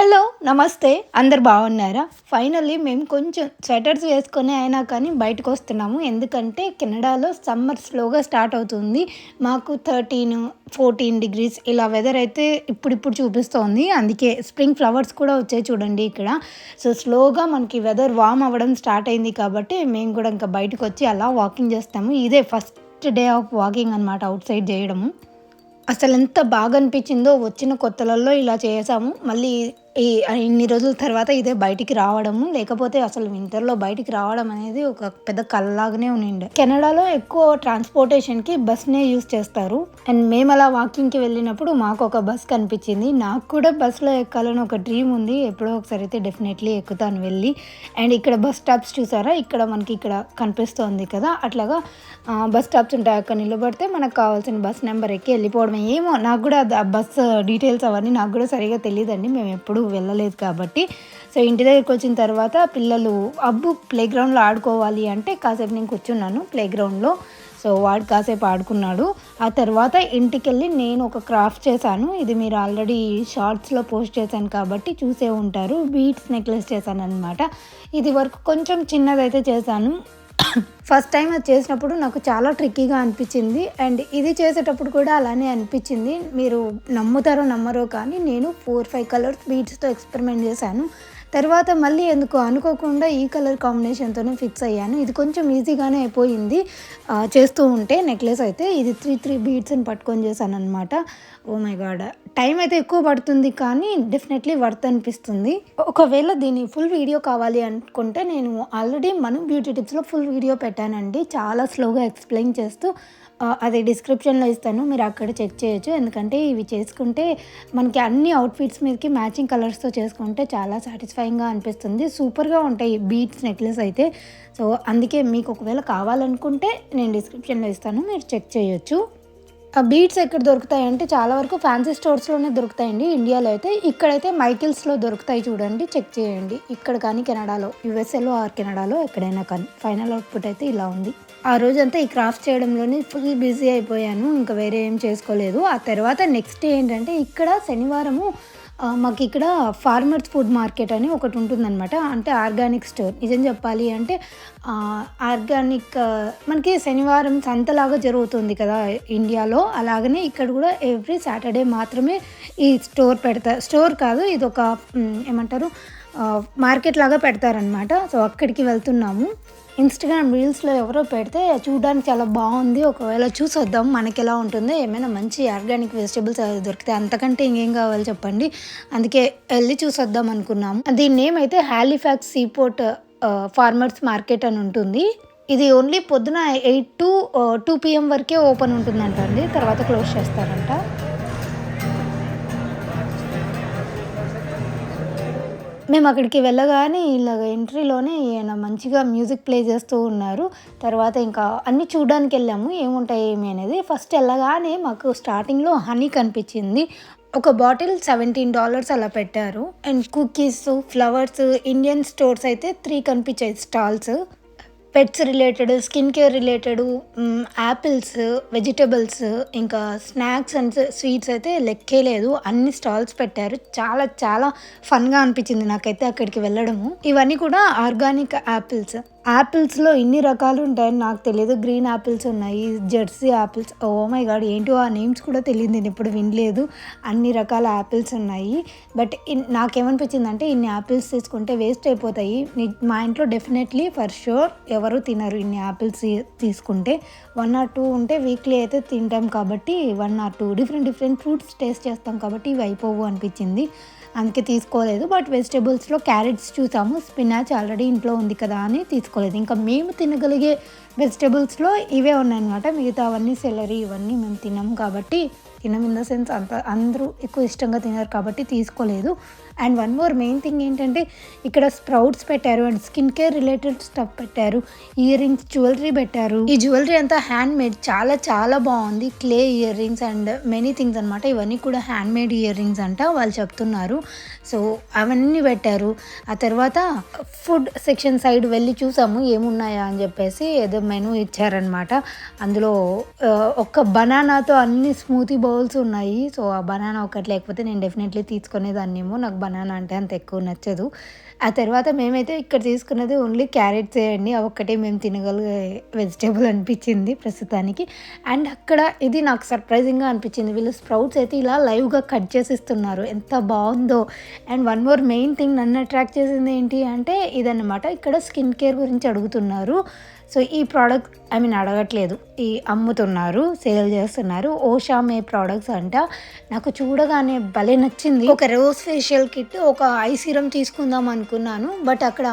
Hello నమస్తే. అందరు బాగున్నారా? ఫైనల్లీ మేము కొంచెం స్వెటర్స్ వేసుకొని అయినా కానీ బయటకు వస్తున్నాము. ఎందుకంటే కెనడాలో సమ్మర్ స్లోగా స్టార్ట్ అవుతుంది. మాకు థర్టీన్ ఫోర్టీన్ డిగ్రీస్ ఇలా వెదర్ అయితే ఇప్పుడిప్పుడు చూపిస్తోంది. అందుకే స్ప్రింగ్ ఫ్లవర్స్ కూడా వచ్చాయి చూడండి ఇక్కడ. సో స్లోగా మనకి వెదర్ వామ్ అవ్వడం స్టార్ట్ అయింది కాబట్టి మేము కూడా ఇంకా బయటకు వచ్చి అలా వాకింగ్ చేస్తాము. ఇదే ఫస్ట్ డే ఆఫ్ వాకింగ్ అనమాట అవుట్ సైడ్ చేయడము. అసలు ఎంత బాగా అనిపించిందో వచ్చిన కొత్తలలో ఇలా చేసాము. మళ్ళీ ఈ ఇన్ని రోజుల తర్వాత ఇదే బయటికి రావడము లేకపోతే అసలు వింటర్లో బయటికి రావడం అనేది ఒక పెద్ద కల్లాగానే ఉండిండే. కెనడాలో ఎక్కువ ట్రాన్స్పోర్టేషన్కి బస్నే యూస్ చేస్తారు. అండ్ మేము అలా వాకింగ్కి వెళ్ళినప్పుడు మాకు ఒక బస్ కనిపించింది. నాకు కూడా బస్లో ఎక్కాలని ఒక డ్రీమ్ ఉంది. ఎప్పుడో ఒకసారి అయితే డెఫినెట్లీ ఎక్కుతాను వెళ్ళి. అండ్ ఇక్కడ బస్ స్టాప్స్ చూసారా? ఇక్కడ మనకి ఇక్కడ కనిపిస్తోంది కదా? అట్లాగా బస్ స్టాప్స్ ఉంటాయి. అక్కడ నిలబడితే మనకు కావాల్సిన బస్ నెంబర్ ఎక్కి వెళ్ళిపోవడం ఏమో నాకు కూడా బస్ డీటెయిల్స్ అవన్నీ నాకు కూడా సరిగా తెలియదండి. మేము ఎప్పుడు వెళ్ళలేదు కాబట్టి. సో ఇంటి దగ్గరికి వచ్చిన తర్వాత పిల్లలు అబ్బు ప్లే గ్రౌండ్లో ఆడుకోవాలి అంటే కాసేపు నేను కూర్చున్నాను ప్లే గ్రౌండ్లో సో వాడు కాసేపు ఆడుకున్నాడు. ఆ తర్వాత ఇంటికి వెళ్ళి నేను ఒక క్రాఫ్ట్ చేశాను. ఇది మీరు ఆల్రెడీ షార్ట్స్లో పోస్ట్ చేశాను కాబట్టి చూసే ఉంటారు. బీట్స్ నెక్లెస్ చేశాను అనమాట ఇది వరకు కొంచెం చిన్నదైతే చేశాను. ఫస్ట్ టైం అది చేసినప్పుడు నాకు చాలా ట్రిక్కీగా అనిపించింది. అండ్ ఇది చేసేటప్పుడు కూడా అలానే అనిపించింది. మీరు నమ్ముతారో నమ్మరో కానీ నేను ఫోర్ ఫైవ్ కలర్స్ బీట్స్తో ఎక్స్పెరిమెంట్ చేశాను. తర్వాత మళ్ళీ ఎందుకు అనుకోకుండా ఈ కలర్ కాంబినేషన్తోనే ఫిక్స్ అయ్యాను. ఇది కొంచెం ఈజీగానే అయిపోయింది. చేస్తూ ఉంటే నెక్లెస్ అయితే ఇది త్రీ త్రీ బీడ్స్ని పట్టుకొని చేశాను అనమాట ఓ మై గాడ్. టైం అయితే ఎక్కువ పడుతుంది కానీ డెఫినెట్లీ వర్త్ అనిపిస్తుంది. ఒకవేళ దీని ఫుల్ వీడియో కావాలి అనుకుంటే నేను ఆల్రెడీ మనం బ్యూటీ టిప్స్లో ఫుల్ వీడియో పెట్టానండి. చాలా స్లోగా ఎక్స్ప్లెయిన్ చేస్తూ అది డిస్క్రిప్షన్లో ఇస్తాను. మీరు అక్కడ చెక్ చేయొచ్చు. ఎందుకంటే ఇవి చేసుకుంటే మనకి అన్ని అవుట్ఫిట్స్ మీదకి మ్యాచింగ్ కలర్స్తో చేసుకుంటే చాలా సాటిస్ఫైయింగ్గా అనిపిస్తుంది. సూపర్గా ఉంటాయి బీట్స్ నెక్లెస్ అయితే. సో అందుకే మీకు ఒకవేళ కావాలనుకుంటే నేను డిస్క్రిప్షన్లో ఇస్తాను. మీరు చెక్ చేయొచ్చు. ఆ బీట్స్ ఎక్కడ దొరుకుతాయి అంటే చాలా వరకు ఫ్యాన్సీ స్టోర్స్లోనే దొరుకుతాయండి. ఇండియాలో అయితే. ఇక్కడైతే మైకిల్స్లో దొరుకుతాయి చూడండి. చెక్ చేయండి. ఇక్కడ కానీ కెనడాలో యుఎస్ఏలో ఆర్ కెనడాలో ఎక్కడైనా కానీ. ఫైనల్ అవుట్పుట్ అయితే ఇలా ఉంది. ఆ రోజంతా ఈ క్రాఫ్ట్ చేయడంలోనే ఫుల్ బిజీ అయిపోయాను ఇంకా వేరే ఏం చేసుకోలేదు. ఆ తర్వాత నెక్స్ట్ ఏంటంటే ఇక్కడ శనివారము మాకు ఇక్కడ ఫార్మర్స్ ఫుడ్ మార్కెట్ అని ఒకటి ఉంటుందన్నమాట. అంటే ఆర్గానిక్ స్టోర్. నిజం చెప్పాలి అంటే ఆర్గానిక్ మనకి శనివారం సంతలాగా జరుగుతుంది కదా ఇండియాలో. అలాగనే ఇక్కడ కూడా ఎవ్రీ సాటర్డే మాత్రమే ఈ స్టోర్ పెడతారు స్టోర్ కాదు ఇది ఒక ఏమంటారు మార్కెట్ లాగా పెడతారనమాట సో అక్కడికి వెళ్తున్నాము. ఇన్స్టాగ్రామ్ రీల్స్లో ఎవరో పెడితే చూడడానికి చాలా బాగుంది. ఒకవేళ చూసి వద్దాం మనకి ఎలా ఉంటుందో ఏమైనా మంచి ఆర్గానిక్ వెజిటేబుల్స్ దొరికితే అంతకంటే ఇంకేం కావాలి చెప్పండి. అందుకే వెళ్ళి చూసి వద్దాం అనుకున్నాము దీని నేమ్ అయితే హ్యాలిఫాక్స్ సీపోర్ట్ ఫార్మర్స్ మార్కెట్ అని ఉంటుంది. ఇది ఓన్లీ పొద్దున ఎయిట్ టు టూ పిఎం వరకే ఓపెన్ ఉంటుందంట అండి. తర్వాత క్లోజ్ చేస్తారంట. మేము అక్కడికి వెళ్ళగానే ఇలాగ ఎంట్రీలోనే ఈయన మంచిగా మ్యూజిక్ ప్లే చేస్తూ ఉన్నారు. తర్వాత ఇంకా అన్నీ చూడడానికి వెళ్ళాము. ఏముంటాయి ఏమి అనేది. ఫస్ట్ వెళ్ళగానే మాకు స్టార్టింగ్లో హనీ కనిపించింది. ఒక బాటిల్ సెవెంటీన్ డాలర్స్ అలా పెట్టారు. And cookies flowers Indian stores అయితే త్రీ కనిపించాయి stalls. Pets related skin care related apples vegetables ఇంకా స్నాక్స్ అండ్ స్వీట్స్ అయితే లెక్కే లేదు. అన్ని స్టాల్స్ పెట్టారు. చాలా చాలా ఫన్గా అనిపించింది నాకైతే అక్కడికి వెళ్ళడము. ఇవన్నీ కూడా ఆర్గానిక్ యాపిల్స్ యాపిల్స్లో ఇన్ని రకాలు ఉంటాయని నాకు తెలియదు గ్రీన్ యాపిల్స్ ఉన్నాయి Jersey apples oh my God ఏంటో ఆ నేమ్స్ కూడా తెలియదు నేను ఇప్పుడు వినలేదు. అన్ని రకాల యాపిల్స్ ఉన్నాయి. బట్ నాకేమనిపించింది ఇన్ని యాపిల్స్ తీసుకుంటే వేస్ట్ అయిపోతాయి. మా ఇంట్లో డెఫినెట్లీ ఫర్ షూర్ ఎవరు తినరు ఇన్ని యాపిల్స్ తీసుకుంటే. వన్ ఆర్ టూ ఉంటే వీక్లీ అయితే తింటాం కాబట్టి one or two different different fruits taste చేస్తాం కాబట్టి ఇవి అయిపోవు అనిపించింది. అందుకే తీసుకోలేదు. బట్ వెజిటేబుల్స్లో క్యారెట్స్ చూసాము. స్పినాచ్ ఆల్రెడీ ఇంట్లో ఉంది కదా అని తీసుకోలేదు. ఇంకా మేము తినగలిగే వెజిటేబుల్స్లో ఇవే ఉన్నాయన్నమాట. మిగతా అవన్నీ సెలరీ ఇవన్నీ మేము తినాము కాబట్టి తినం ఇన్ ద సెన్స్ అంత అందరూ ఎక్కువ ఇష్టంగా తినారు కాబట్టి తీసుకోలేదు. And one more main thing ఏంటంటే ఇక్కడ స్ప్రౌట్స్ పెట్టారు and skin care related stuff పెట్టారు. ఇయర్ రింగ్స్ జ్యువెలరీ పెట్టారు. ఈ జ్యువెలరీ అంతా హ్యాండ్ మేడ్ చాలా చాలా బాగుంది. Clay earrings and many things అనమాట ఇవన్నీ కూడా హ్యాండ్ మేడ్ ఇయర్ రింగ్స్ అంట వాళ్ళు చెప్తున్నారు. సో అవన్నీ పెట్టారు. ఆ తర్వాత ఫుడ్ సెక్షన్ సైడ్ వెళ్ళి చూసాము ఏమున్నాయా అని చెప్పేసి ఏదో మెనూ ఇచ్చారనమాట అందులో ఒక్క బనానాతో అన్ని స్మూతీ హోల్స్ ఉన్నాయి. సో ఆ బనానా ఒకటి లేకపోతే నేను డెఫినెట్లీ తీసుకునేదాన్నేమో. నాకు బనానా అంటే అంత ఎక్కువ నచ్చదు. ఆ తర్వాత మేమైతే ఇక్కడ తీసుకున్నది ఓన్లీ క్యారెట్స్ అండి. ఒక్కటే మేము తినగలిగే వెజిటేబుల్ అనిపించింది ప్రస్తుతానికి. అండ్ అక్కడ ఇది నాకు సర్ప్రైజింగ్గా అనిపించింది. వీళ్ళు స్ప్రౌట్స్ అయితే ఇలా లైవ్గా కట్ చేసి ఇస్తున్నారు ఎంత బాగుందో. And one more main thing నన్ను అట్రాక్ట్ చేసింది ఏంటి అంటే ఇదన్నమాట. ఇక్కడ స్కిన్ కేర్ గురించి అడుగుతున్నారు. సో ఈ ప్రోడక్ట్ ఐ మీన్ అడగట్లేదు ఈ అమ్ముతున్నారు సేల్ చేస్తున్నారు. ఓషా మే ప్రోడక్ట్స్ అంట. నాకు చూడగానే భలే నచ్చింది. ఒక రోజ్ ఫేషియల్ కిట్ ఒక ఐ సీరం తీసుకుందాం అనుకున్నాను. బట్ అక్కడ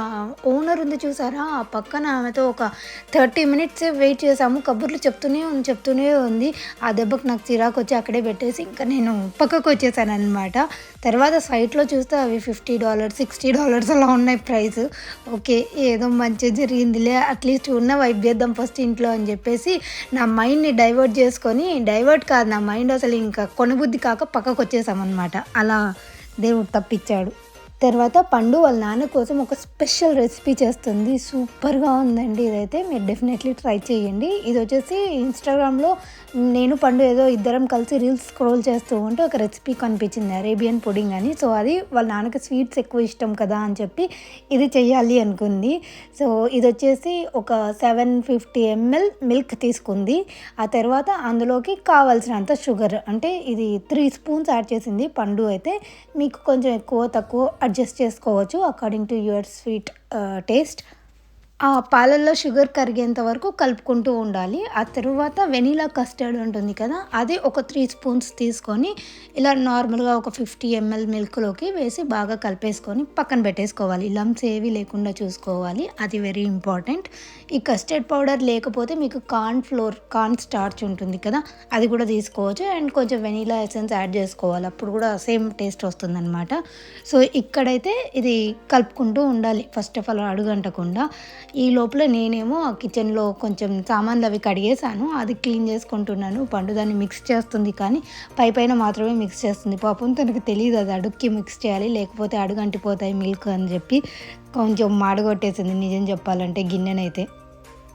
ఓనర్ ఉంది చూసారా? ఆ పక్కన ఆమెతో ఒక థర్టీ మినిట్స్ వెయిట్ చేసాము కబుర్లు చెప్తూనే ఉంది చెప్తూనే ఉంది. ఆ దెబ్బకు నాకు చిరాకు వచ్చి అక్కడే పెట్టేసి ఇంకా నేను పక్కకు వచ్చేసాను అనమాట తర్వాత సైట్లో చూస్తే అవి ఫిఫ్టీ డాలర్స్ సిక్స్టీ డాలర్స్ అలా ఉన్నాయి ప్రైస్. ఓకే ఏదో మంచిగా జరిగిందిలే. అట్లీస్ట్ ఉన్న వైప్ చేద్దాం ఫస్ట్ ఇంట్లో అని చెప్పేసి నా మైండ్ని డైవర్ట్ చేసుకొని డైవర్ట్ కాదు నా మైండ్ అసలు ఇంకా కొనబుద్ధి కాక పక్కకు వచ్చేసామన్నమాట అలా దేవుడు తప్పించాడు తర్వాత పండు వాళ్ళ నాన్న కోసం ఒక స్పెషల్ రెసిపీ చేస్తుంది. సూపర్గా ఉందండి ఇదైతే. మీరు డెఫినెట్లీ ట్రై చేయండి. ఇది వచ్చేసి ఇన్స్టాగ్రామ్లో నేను పండు ఏదో ఇద్దరం కలిసి రీల్స్ స్క్రోల్ చేస్తూ ఉంటే ఒక రెసిపీ కనిపించింది. అరేబియన్ పుడింగ్ అని. సో అది వాళ్ళ నాన్నకి స్వీట్స్ ఎక్కువ ఇష్టం కదా అని చెప్పి ఇది చేయాలి అనుకుంది. సో ఇది వచ్చేసి ఒక సెవెన్ ఫిఫ్టీ ఎంఎల్ మిల్క్ తీసుకుంది. ఆ తర్వాత అందులోకి కావాల్సినంత షుగర్. అంటే ఇది త్రీ స్పూన్స్ యాడ్ చేసింది పండు అయితే. మీకు కొంచెం ఎక్కువ తక్కువ అడ్జస్ట్ చేసుకోవచ్చు according to your sweet taste ఆ పాలల్లో షుగర్ కరిగేంత వరకు కలుపుకుంటూ ఉండాలి. ఆ తర్వాత వెనీలా కస్టర్డ్ ఉంటుంది కదా అది ఒక త్రీ స్పూన్స్ తీసుకొని ఇలా నార్మల్గా ఒక ఫిఫ్టీ ఎంఎల్ మిల్క్లోకి వేసి బాగా కలిపేసుకొని పక్కన పెట్టేసుకోవాలి. లమ్స్ ఏవి లేకుండా చూసుకోవాలి. అది వెరీ ఇంపార్టెంట్. ఈ కస్టర్డ్ పౌడర్ లేకపోతే మీకు కార్న్ ఫ్లోర్ కార్న్ స్టార్చ్ ఉంటుంది కదా అది కూడా తీసుకోవచ్చు. అండ్ కొంచెం వెనీలా ఎసెన్స్ యాడ్ చేసుకోవాలి. అప్పుడు కూడా సేమ్ టేస్ట్ వస్తుందన్నమాట. సో ఇక్కడైతే ఇది కలుపుకుంటూ ఉండాలి. ఫస్ట్ ఆఫ్ ఆల్ అడుగంటకుండా. ఈ లోపల నేనేమో ఆ కిచెన్లో కొంచెం సామాన్లు అవి కడిగేసాను అది క్లీన్ చేసుకుంటున్నాను. పండు దాన్ని మిక్స్ చేస్తుంది కానీ పై పైన మాత్రమే మిక్స్ చేస్తుంది. పాపం తనకు తెలియదు అది అడుక్కి మిక్స్ చేయాలి లేకపోతే అడుగు అంటిపోతాయి మిల్క్ అని చెప్పి కొంచెం మాడగొట్టేసింది. నిజం చెప్పాలంటే గిన్నెనైతే.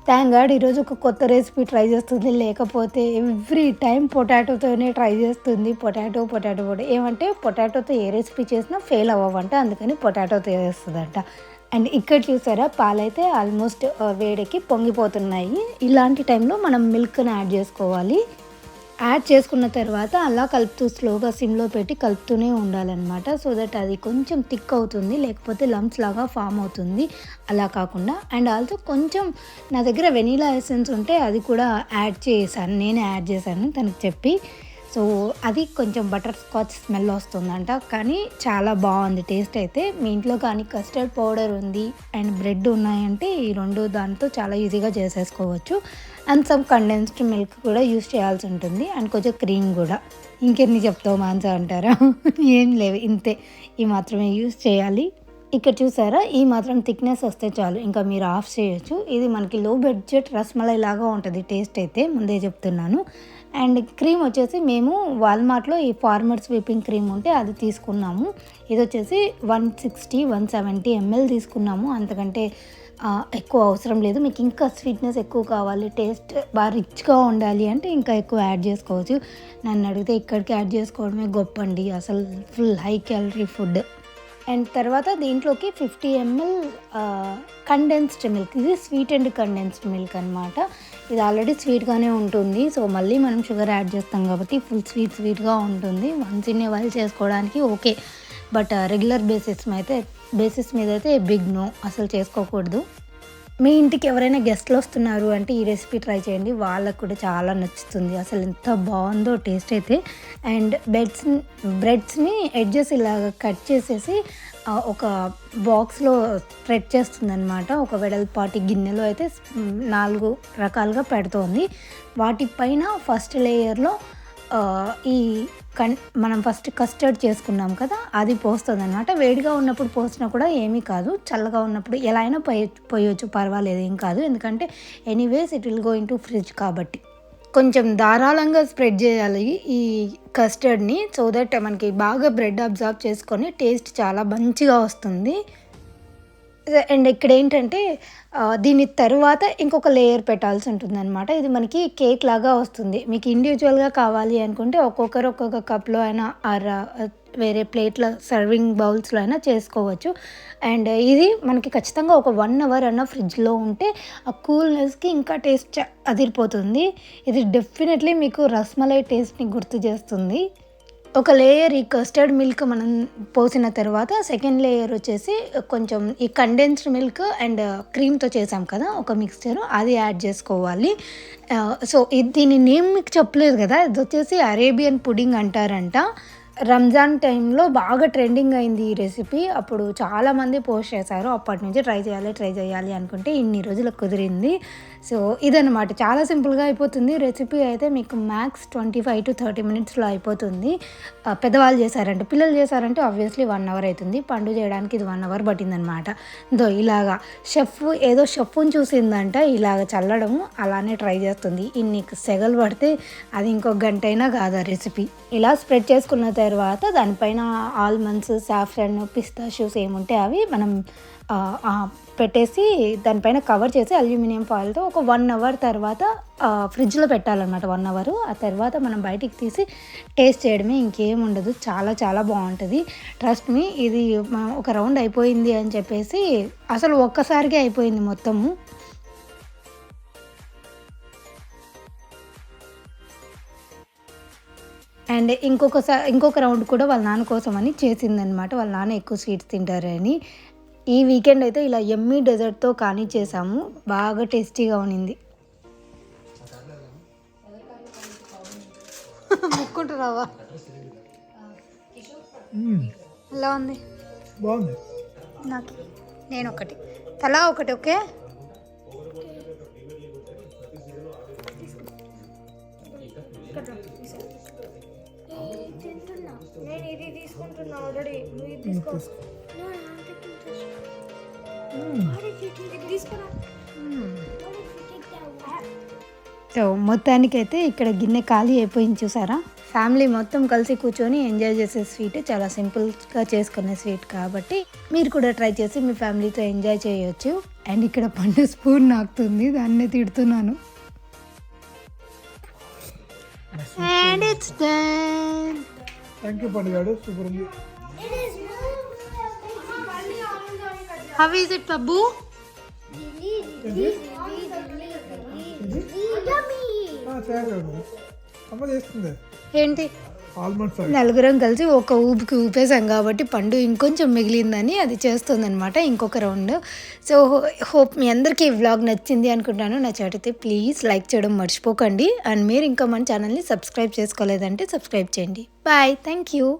థ్యాంక్ గాడ్ ఈరోజు ఒక కొత్త రెసిపీ ట్రై చేస్తుంది. లేకపోతే ఎవ్రీ టైం పొటాటోతోనే ట్రై చేస్తుంది. పొటాటో పొటాటో పొటాటో ఏమంటే పొటాటోతో ఏ రెసిపీ చేసినా ఫెయిల్ అవ్వవంట. అందుకని పొటాటోతో చేస్తుందంట. అండ్ ఇక్కడ చూసారా పాలైతే ఆల్మోస్ట్ వేడికి పొంగిపోతున్నాయి. ఇలాంటి టైంలో మనం మిల్క్ని యాడ్ చేసుకోవాలి. యాడ్ చేసుకున్న తర్వాత అలా కలుపుతూ స్లోగా సిమ్లో పెట్టి కలుపుతూనే ఉండాలన్నమాట. సో దట్ అది కొంచెం థిక్ అవుతుంది లేకపోతే లంప్స్ లాగా ఫామ్ అవుతుంది. అలా కాకుండా అండ్ ఆల్సో కొంచెం నా దగ్గర వెనీలా ఎసెన్స్ ఉంటే అది కూడా యాడ్ చేశాను. నేనే యాడ్ చేశాను తనకు చెప్పి. సో అది కొంచెం బటర్ స్కాచ్ స్మెల్ వస్తుందంట. కానీ చాలా బాగుంది. టేస్ట్ అయితే మీ ఇంట్లో కానీ కస్టర్డ్ పౌడర్ ఉంది అండ్ బ్రెడ్ ఉన్నాయంటే ఈ రెండు దాంతో చాలా ఈజీగా చేసేసుకోవచ్చు. అండ్ సమ్ కండెన్స్డ్ మిల్క్ కూడా యూస్ చేయాల్సి ఉంటుంది. అండ్ కొంచెం క్రీమ్ కూడా. ఇంకెన్ని చెప్తావు మాన్స అంటారా? ఏం లేవు. ఇంతే. ఈ మాత్రమే యూస్ చేయాలి. ఇక్కడ చూసారా? ఈ మాత్రం థిక్నెస్ వస్తే చాలు. ఇంకా మీరు ఆఫ్ చేయొచ్చు. ఇది మనకి లో బడ్జెట్ రస్మలై లాగా ఉంటుంది. టేస్ట్ అయితే ముందే చెప్తున్నాను. అండ్ క్రీమ్ వచ్చేసి మేము వాల్మార్ట్లో ఈ ఫార్మర్స్ వీపింగ్ క్రీమ్ ఉంటే అది తీసుకున్నాము. ఇది వచ్చేసి one sixty one seventy ml తీసుకున్నాము. అంతకంటే ఎక్కువ అవసరం లేదు. మీకు ఇంకా స్వీట్నెస్ ఎక్కువ కావాలి టేస్ట్ బాగా రిచ్గా ఉండాలి అంటే ఇంకా ఎక్కువ యాడ్ చేసుకోవచ్చు. నన్ను అడిగితే ఇక్కడికి యాడ్ చేసుకోవడమే గొప్ప అండి అసలు full high calorie food. And తర్వాత దీంట్లోకి ఫిఫ్టీ ఎంఎల్ కండెన్స్డ్ మిల్క్ ఇది స్వీట్ అండ్ కండెన్స్డ్ మిల్క్ అనమాట ఇది ఆల్రెడీ స్వీట్గానే ఉంటుంది. సో మళ్ళీ మనం షుగర్ యాడ్ చేస్తాం కాబట్టి ఫుల్ స్వీట్ స్వీట్గా ఉంటుంది. వన్స్ ఇన్ వైల్ చేసుకోవడానికి ఓకే బట్ రెగ్యులర్ బేసిస్ అయితే బేసిస్ మీద అయితే బిగ్ నో అసలు చేసుకోకూడదు. మీ ఇంటికి ఎవరైనా గెస్ట్లు వస్తున్నారు అంటే ఈ రెసిపీ ట్రై చేయండి. వాళ్ళకు కూడా చాలా నచ్చుతుంది. అసలు ఎంత బాగుందో టేస్ట్ అయితే. అండ్ బెడ్స్ బ్రెడ్స్ని ఎడ్జెస్ ఇలాగ కట్ చేసేసి ఒక బాక్స్లో స్ప్రెడ్ చేస్తుంది అనమాట ఒక వెడల్పాటి గిన్నెలో అయితే నాలుగు రకాలుగా పెడుతోంది. వాటిపైన ఫస్ట్ లేయర్లో ఈ కన్ మనం ఫస్ట్ కస్టర్డ్ చేసుకున్నాం కదా అది పోస్తుంది అనమాట వేడిగా ఉన్నప్పుడు పోసినా కూడా ఏమీ కాదు. చల్లగా ఉన్నప్పుడు ఎలా అయినా పోయ పోయొచ్చు. పర్వాలేదు ఏం కాదు. ఎందుకంటే anyways it will go into fridge కాబట్టి. కొంచెం ధారాళంగా స్ప్రెడ్ చేయాలి ఈ కస్టర్డ్ని సో దట్ మనకి బాగా బ్రెడ్ అబ్జర్వ్ చేసుకొని టేస్ట్ చాలా మంచిగా వస్తుంది. అండ్ ఇక్కడ ఏంటంటే దీని తర్వాత ఇంకొక లేయర్ పెట్టాల్సి ఉంటుంది అనమాట ఇది మనకి కేక్ లాగా వస్తుంది. మీకు ఇండివిజువల్గా కావాలి అనుకుంటే ఒక్కొక్కరు ఒక్కొక్క కప్లో అయినా అర వేరే ప్లేట్ల సర్వింగ్ బౌల్స్లో అయినా చేసుకోవచ్చు. అండ్ ఇది మనకి ఖచ్చితంగా ఒక వన్ అవర్ అన్న ఫ్రిడ్జ్లో ఉంటే ఆ కూల్నెస్కి ఇంకా టేస్ట్ అదిరిపోతుంది. ఇది డెఫినెట్లీ మీకు రస్మలై టేస్ట్ని గుర్తు చేస్తుంది. ఒక లేయర్ ఈ కస్టర్డ్ మిల్క్ మనం పోసిన తర్వాత సెకండ్ లేయర్ వచ్చేసి కొంచెం ఈ కండెన్స్డ్ మిల్క్ అండ్ క్రీమ్తో చేసాం కదా ఒక మిక్స్చర్ అది యాడ్ చేసుకోవాలి. సో ఇది దీని నేమ్ మీకు చెప్పలేదు కదా ఇది వచ్చేసి అరేబియన్ పుడింగ్ అంటారంట. రంజాన్ టైంలో బాగా ట్రెండింగ్ అయింది ఈ రెసిపీ. అప్పుడు చాలామంది పోస్ట్ చేశారు అప్పటి నుంచి ట్రై చేయాలి ట్రై చేయాలి అనుకుంటే ఇన్ని రోజులకు కుదిరింది. సో ఇదనమాట చాలా సింపుల్గా అయిపోతుంది. రెసిపీ అయితే మీకు max twenty five to thirty మినిట్స్లో అయిపోతుంది పెద్దవాళ్ళు చేశారంటే పిల్లలు చేశారంటే ఆబ్వియస్లీ వన్ అవర్ అవుతుంది. పండు చేయడానికి ఇది వన్ అవర్ పట్టిందనమాట దో ఇలాగా షెఫ్ ఏదో షెఫ్ని చూసిందంట ఇలాగ చల్లడము అలానే ట్రై చేస్తుంది. ఇన్ని సెగలు పడితే అది ఇంకొక గంట అయినా కాదు ఆ రెసిపీ. ఇలా స్ప్రెడ్ చేసుకున్న తర్వాత దానిపైన ఆల్మండ్స్ సాఫ్రన్ పిస్తా షూస్ ఏముంటే అవి మనం పెట్టేసి దానిపైన కవర్ చేసి అల్యూమినియం ఫాయిల్తో ఒక వన్ అవర్ తర్వాత ఫ్రిడ్జ్లో పెట్టాలన్నమాట వన్ అవర్. ఆ తర్వాత మనం బయటికి తీసి టేస్ట్ చేయడమే ఇంకేం ఉండదు. చాలా చాలా బాగుంటుంది. ట్రస్ట్ మీ ఇది ఒక రౌండ్ అయిపోయింది అని చెప్పేసి అసలు ఒక్కసారిగా అయిపోయింది మొత్తము. అండ్ ఇంకొకసారి ఇంకొక రౌండ్ కూడా వాళ్ళ నాన్న కోసం అని చేసిందనమాట వాళ్ళ నాన్న ఎక్కువ స్వీట్స్ తింటారని. ఈ వీకెండ్ అయితే ఇలా ఎమ్మీ డెజర్ట్తో కానీ చేసాము. బాగా టేస్టీగా ఉన్నింది. ముక్కుంటున్నావా? ఎలా ఉంది? బాగుంది. నాకు నేను ఒకటి. తలా ఒకటి ఓకే? తీసుకుంటున్నా ఆల్రెడీ నువ్వు ఇది తీసుకో. సో మొత్తానికైతే ఇక్కడ గిన్నె ఖాళీ అయిపోయింది చూసారా? ఫ్యామిలీ మొత్తం కలిసి కూర్చొని ఎంజాయ్ చేసే స్వీట్ చాలా సింపుల్గా చేసుకునే స్వీట్ కాబట్టి మీరు కూడా ట్రై చేసి మీ ఫ్యామిలీతో ఎంజాయ్ చేయొచ్చు. అండ్ ఇక్కడ పండు స్పూన్ నాకుతుంది దాన్నే తిడుతున్నాను. అండ్ ఇట్స్ థ్యాంక్ యూ పండుగాడు సూపర్ ఉంది. హౌ ఈజ్ ఇట్ పబ్బు అమ్మ చేస్తుంది. ఏంటి? నలుగురం కలిసి ఒక ఊపికి ఊపేసాం కాబట్టి పండు ఇంకొంచెం మిగిలిందని అది చేస్తుందన్నమాట ఇంకొక రౌండ్. సో హోప్ మీ అందరికీ ఈ వ్లాగ్ నచ్చింది అనుకుంటాను. నచ్చితే ప్లీజ్ లైక్ చేయడం మర్చిపోకండి. అండ్ మీరు ఇంకా మన ఛానల్ని సబ్స్క్రైబ్ చేసుకోలేదంటే సబ్స్క్రైబ్ చేయండి. బాయ్. Thank you.